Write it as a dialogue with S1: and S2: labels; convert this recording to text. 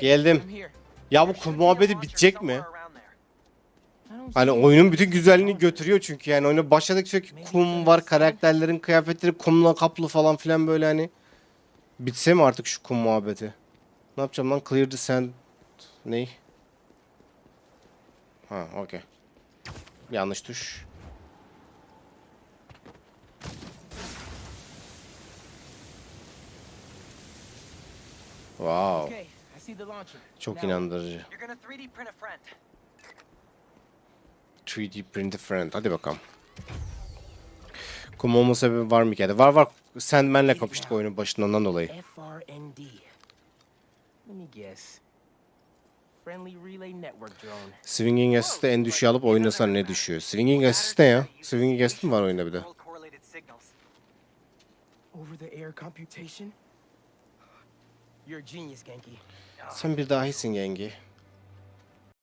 S1: Geldim. Ya bu muhabbeti bitecek mi? Hani oyunun bütün güzelliğini götürüyor çünkü yani oyuna başladık sürekli kum var karakterlerin kıyafetleri kumla kaplı falan filan böyle hani bitse mi artık şu kum muhabbeti? Ne yapacağım lan clear the sand ney? Ha okey. Yanlış tuş. Wow.
S2: Okay,
S1: Çok inandırıcı.
S3: You're gonna 3D print a friend.
S1: 3D print a friend. Hadi bakalım. Kum olma sebebi var mı hikayede? Var var. Sandman'le kapıştık oyunun dolayı.
S2: Relay Network drone.
S1: Swinging Assist'e en düşüğü alıp oynasan ne düşüyor? Swinging Assist ne ya? Swinging Assist mi var oyunda bir de?
S3: World correlated signals.
S2: Over the air computation?
S1: Sen bir dahisin Gengi.